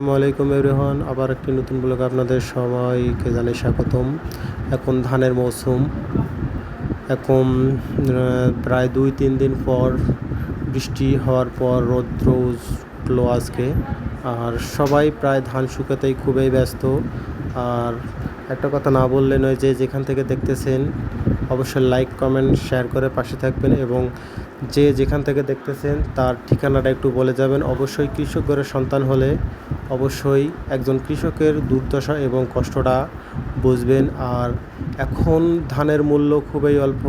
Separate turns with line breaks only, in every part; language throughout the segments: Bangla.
আসসালামু আলাইকুম এভরিওয়ান, আবার একটি নতুন ব্লগে আপনাদের সবাইকে জানাই স্বাগতম। এখন ধানের মৌসুম। এখন প্রায় দুই তিন দিন পর বৃষ্টি হওয়ার পর রৌদ্র উঠল আজকে। আর সবাই প্রায় ধান শুকাতেই খুবই ব্যস্ত। আর একটা কথা না বললে নয় যে যেখান থেকে দেখতেছেন অবশ্যই লাইক কমেন্ট শেয়ার করে পাশে থাকবেন এবং যে যেখান থেকে দেখতেছেন তার ঠিকানাটা একটু বলে যাবেন। অবশ্যই কৃষক ঘরের সন্তান হলে অবশ্যই একজন কৃষকের দুর্দশা এবং কষ্টটা বুঝবেন। আর এখন ধানের মূল্য খুবই অল্প।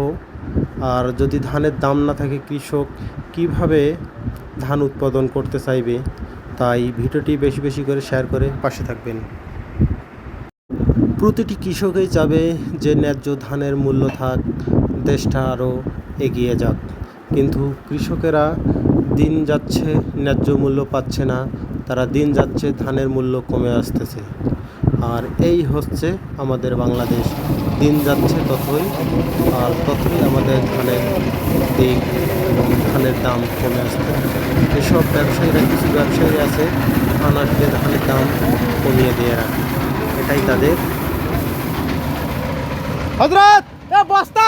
আর যদি ধানের দাম না থাকে, কৃষক কীভাবে ধান উৎপাদন করতে চাইবে, তাই ভিডিওটি বেশি বেশি করে শেয়ার করে পাশে থাকবেন। প্রতিটি কৃষকই চাবে যে ন্যায্য ধানের মূল্য থাক, দেশটা আরও এগিয়ে যাক। কিন্তু কৃষকেরা দিন যাচ্ছে ন্যায্য মূল্য পাচ্ছে না, তারা দিন যাচ্ছে ধানের মূল্য কমে আসতেছে। আর এই হচ্ছে আমাদের বাংলাদেশ। দিন যাচ্ছে ততই, আর ততই আমাদের ধানের দিক এবং ধানের দাম কমে আসছে এসব ব্যবসায়ীরা, কিছু ব্যবসায়ী আছে, ধান আসলে ধানের দাম কমিয়ে দিয়ে রাখে। এটাই তাদের
হজরত! এ বস্তা!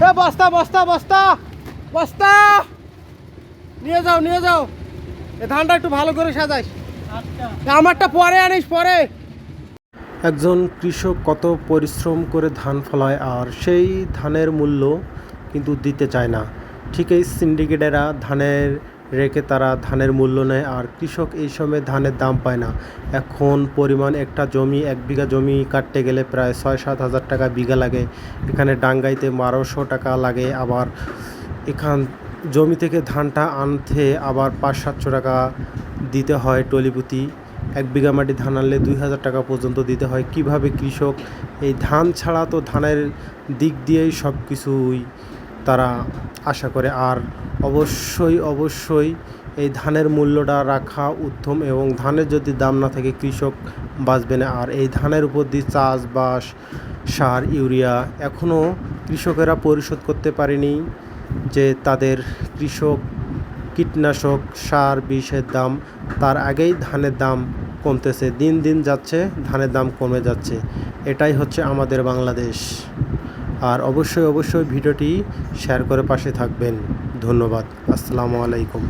এ বস্তা বস্তা বস্তা! বস্তা! নিয়ে যাও নিয়ে যাও। এ ধানটা একটু ভালো করে সাজাইস আমারটা পরে আনিস পরে।
একজন কৃষক কত পরিশ্রম করে ধান ফলায় আর সেই ধানের মূল্য কিন্তু দিতে চায় না। ঠিক এই সিন্ডিকেটেরা ধানের রেখে তারা ধানের মূল্য নেয় আর কৃষক এই সময় ধানের দাম পায় না। এখন পরিমাণ একটা জমি, এক বিঘা জমি কাটতে গেলে প্রায় ছয় সাত হাজার টাকা বিঘা লাগে। এখানে ডাঙ্গাইতে বারোশো টাকা লাগে, আবার এখান জমি থেকে ধানটা আনতে আবার পাঁচ সাতশো টাকা দিতে হয় টলিপুতি। এক বিঘা মাটি ধান আনলে দুই হাজার টাকা পর্যন্ত দিতে হয়। কীভাবে কৃষক এই ধান ছাড়া তো ধানের দিক দিয়েই সব কিছুই তারা আশা করে, আর অবশ্যই অবশ্যই এই ধানের মূল্যটা রাখা উত্তম এবং ধানের যদি দাম না থাকে, কৃষক বাঁচবে না। আর এই ধানের উপর দিয়ে চাষবাস, সার, ইউরিয়া এখনও কৃষকেরা পরিশোধ করতে পারেনি যে তাদের কৃষক কীটনাশক সার, বিষের দাম, তার আগেই ধানের দাম কমতেছে। দিন দিন যাচ্ছে, ধানের দাম কমে যাচ্ছে। এটাই হচ্ছে আমাদের বাংলাদেশ। আর অবশ্যই অবশ্যই ভিডিওটি শেয়ার করে পাশে থাকবেন। ধন্যবাদ। আসসালামু আলাইকুম।